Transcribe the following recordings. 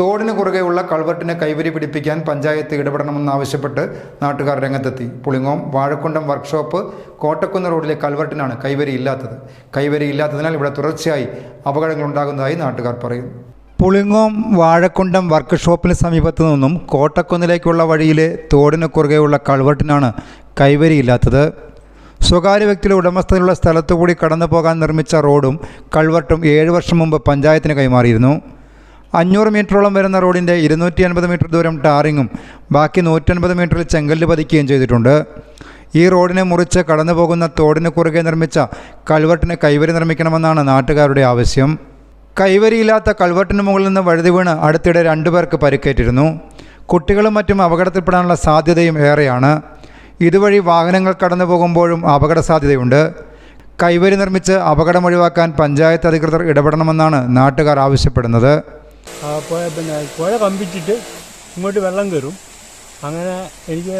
തോടിന് കുറുകെയുള്ള കൾവെട്ടിനെ കൈവരി പിടിപ്പിക്കാൻ പഞ്ചായത്ത് ഇടപെടണമെന്നാവശ്യപ്പെട്ട് നാട്ടുകാർ രംഗത്തെത്തി. പുളിങ്ങോം വാഴക്കുണ്ടം വർക്ക്ഷോപ്പ് കോട്ടക്കുന്ന് റോഡിലെ കൾവെട്ടിനാണ് കൈവരി ഇല്ലാത്തത്. കൈവരി ഇല്ലാത്തതിനാൽ ഇവിടെ തുടർച്ചയായി അപകടങ്ങൾ ഉണ്ടാകുന്നതായി നാട്ടുകാർ പറയുന്നു. പുളിങ്ങോം വാഴക്കുണ്ടം വർക്ക്ഷോപ്പിന് സമീപത്തു നിന്നും കോട്ടക്കുന്നിലേക്കുള്ള വഴിയിലെ തോടിന് കുറുകെയുള്ള കൾവെട്ടിനാണ് കൈവരിയില്ലാത്തത് സ്വകാര്യ വ്യക്തിയുടെ ഉടമസ്ഥതയിലുള്ള സ്ഥലത്തുകൂടി കടന്നു പോകാൻ നിർമ്മിച്ച റോഡും കൾവർട്ടും ഏഴ് വർഷം മുമ്പ് പഞ്ചായത്തിന് കൈമാറിയിരുന്നു. അഞ്ഞൂറ് മീറ്ററോളം വരുന്ന റോഡിന്റെ ഇരുന്നൂറ്റി അൻപത് മീറ്റർ ദൂരം ടാറിങ്ങും ബാക്കി നൂറ്റൻപത് മീറ്ററിൽ ചെങ്കല്ല് പതിക്കുകയും ചെയ്തിട്ടുണ്ട്. ഈ റോഡിനെ മുറിച്ച് കടന്നു പോകുന്ന തോടിന് കുറുകെ നിർമ്മിച്ച കൾവെട്ടിന് കൈവരി നിർമ്മിക്കണമെന്നാണ് നാട്ടുകാരുടെ ആവശ്യം. കൈവരിയില്ലാത്ത കൾവെട്ടിന് മുകളിൽ നിന്ന് വഴുതി വീണ് അടുത്തിടെ രണ്ടുപേർക്ക് പരിക്കേറ്റിരുന്നു. കുട്ടികളും മറ്റും അപകടത്തിൽപ്പെടാനുള്ള സാധ്യതയും ഏറെയാണ്. ഇതുവഴി വാഹനങ്ങൾ കടന്നു പോകുമ്പോഴും അപകട സാധ്യതയുണ്ട്. കൈവരി നിർമ്മിച്ച് അപകടം ഒഴിവാക്കാൻ പഞ്ചായത്ത് അധികൃതർ ഇടപെടണമെന്നാണ് നാട്ടുകാർ ആവശ്യപ്പെടുന്നത്. പിന്നെ പുഴ കമ്പിച്ചിട്ട് ഇങ്ങോട്ട് വെള്ളം കയറും. അങ്ങനെ എനിക്ക്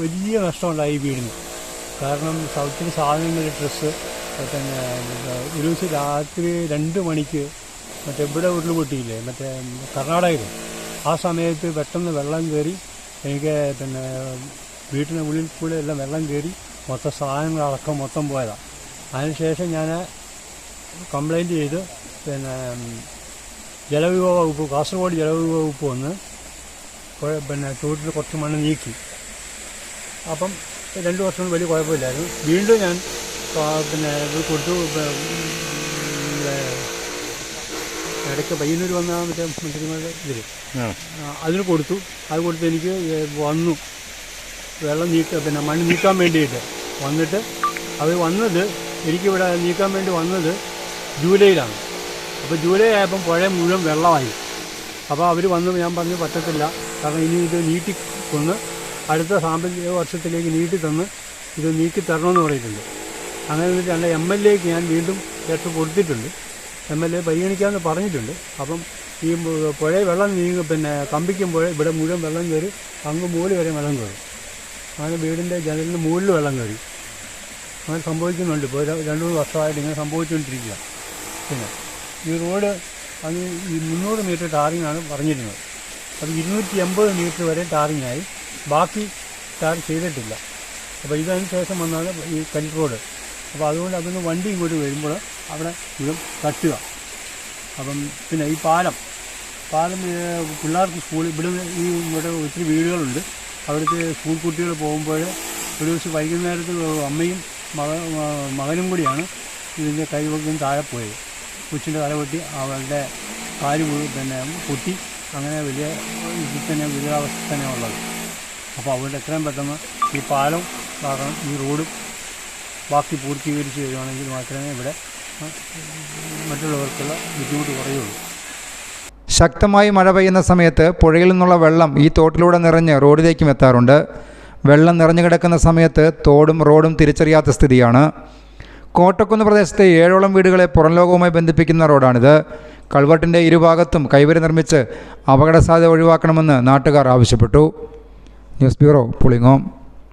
വലിയ നഷ്ടമുണ്ടായി ഈ വീടിന്. കാരണം ഒത്തിരി സാധനങ്ങൾ ഡ്രസ്സ് പിന്നെ ഒരു ദിവസം രാത്രി രണ്ട് മണിക്ക് മറ്റേ ഇവിടെ ഉരുൾപൊട്ടിയില്ലേ മറ്റേ കർണാടകയിൽ ആ സമയത്ത് പെട്ടെന്ന് വെള്ളം കയറി എനിക്ക് പിന്നെ വീട്ടിന്റെ ഉള്ളിൽ കൂടെ എല്ലാം വെള്ളം കയറി മൊത്തം സാധനങ്ങളടക്കം മൊത്തം പോയതാണ് അതിനുശേഷം ഞാൻ കംപ്ലൈന്റ് ചെയ്ത് പിന്നെ ജലവിഭവ വകുപ്പ് കാസർഗോഡ് ജലവിഭവ വകുപ്പ് വന്ന് പിന്നെ ചൂട്ടിൽ കുറച്ച് മണ്ണ് നീക്കി. അപ്പം രണ്ട് വർഷം വലിയ കുഴപ്പമില്ലായിരുന്നു. വീണ്ടും ഞാൻ പിന്നെ ഇത് കൊടുത്തു. ഇടയ്ക്ക് പയ്യന്നൂർ വന്ന മറ്റേ മന്ത്രിമാരുടെ ഇതിൽ അതിന് കൊടുത്തു. അത് കൊടുത്ത് എനിക്ക് വന്നു. വെള്ളം നീക്ക പിന്നെ മണ്ണ് നീക്കാൻ വേണ്ടിയിട്ട് വന്നിട്ട് അവർ വന്നത് എനിക്കിവിടെ നീക്കാൻ വേണ്ടി വന്നത് ജൂലൈയിലാണ്. അപ്പോൾ ജൂലൈ ആയപ്പം പുഴ മുഴുവൻ വെള്ളമായി. അപ്പോൾ അവർ വന്ന് ഞാൻ പറഞ്ഞു പറ്റത്തില്ല. കാരണം ഇനി ഇത് നീട്ടി കൊന്ന് അടുത്ത സാമ്പത്തിക വർഷത്തിലേക്ക് നീട്ടി തന്ന് ഇത് നീക്കി തരണമെന്ന് പറഞ്ഞിട്ടുണ്ട്. അങ്ങനെ എന്നിട്ട് എന്റെ എം എൽ എക്ക് ഞാൻ വീണ്ടും ലെറ്റർ കൊടുത്തിട്ടുണ്ട്. എം എൽ എ പരിഗണിക്കാമെന്ന് പറഞ്ഞിട്ടുണ്ട്. അപ്പം ഈ പുഴ വെള്ളം നീങ്ങും പിന്നെ കമ്പിക്കുമ്പോൾ ഇവിടെ മുഴുവൻ വെള്ളം കയറി അങ്ങ് മൂല വരെ വെള്ളം കയറും. അങ്ങനെ വീടിന്റെ ജനലിന് മുകളിൽ വെള്ളം കയറി. അങ്ങനെ സംഭവിക്കുന്നുണ്ട്. ഇപ്പോൾ രണ്ട് മൂന്ന് വർഷമായിട്ട് ഇങ്ങനെ സംഭവിച്ചുകൊണ്ടിരിക്കുക പിന്നെ ഈ റോഡ് അത് ഈ മുന്നൂറ് മീറ്റർ ടാറിംഗ് ആണ് പറഞ്ഞിരുന്നത്. അത് ഇരുന്നൂറ്റി എൺപത് മീറ്റർ വരെ ടാറിംഗ് ആയി ബാക്കി ടാർ ചെയ്തിട്ടില്ല. അപ്പോൾ ഇതിന് ശേഷം വന്നാണ് ഈ കൽ റോഡ്. അപ്പോൾ അതുകൊണ്ട് അതിന് വണ്ടി ഇങ്ങോട്ട് വരുമ്പോൾ അവിടെ ഇത് കട്ടുക അപ്പം പിന്നെ ഈ പാലം. പാലം പിള്ളേർക്ക് സ്കൂൾ ഇവിടെ ഈ ഇവിടെ ഒത്തിരി വീടുകളുണ്ട്. അവിടുത്തെ സ്കൂൾ കുട്ടികൾ പോകുമ്പോൾ ഒരു ദിവസം വൈകുന്നേരത്ത് അമ്മയും മക മകനും കൂടിയാണ് ഇതിന്റെ കൈവക്കും താഴെ പോയത്. കൊച്ചിന്റെ തല പൊട്ടി അവളുടെ കാൽ പിന്നെ പൊട്ടി. അങ്ങനെ വലിയ ഇതിൽ തന്നെ ഗുരുതാവസ്ഥ തന്നെ ഉള്ളത്. അപ്പോൾ അവരുടെ എത്രയും പെട്ടെന്ന് ഈ പാലം കാരണം ഈ റോഡും ബാക്കി പൂർത്തീകരിച്ച് തരുവാണെങ്കിൽ മാത്രമേ ഇവിടെ മറ്റുള്ളവർക്കുള്ള ബുദ്ധിമുട്ട് കുറയുള്ളൂ. ശക്തമായി മഴ പെയ്യുന്ന സമയത്ത് പുഴയിൽ നിന്നുള്ള വെള്ളം ഈ തോട്ടിലൂടെ നിറഞ്ഞ് റോഡിലേക്കും എത്താറുണ്ട്. വെള്ളം നിറഞ്ഞു കിടക്കുന്ന സമയത്ത് തോടും റോഡും തിരിച്ചറിയാത്ത സ്ഥിതിയാണ്. കോട്ടക്കുന്ന് പ്രദേശത്തെ ഏഴോളം വീടുകളെ പുറം ലോകവുമായി ബന്ധിപ്പിക്കുന്ന റോഡാണിത്. കൾവട്ടിന്റെ ഇരുഭാഗത്തും കൈവരി നിർമ്മിച്ച് അപകട സാധ്യത ഒഴിവാക്കണമെന്ന് നാട്ടുകാർ ആവശ്യപ്പെട്ടു. News bureau Pulingome.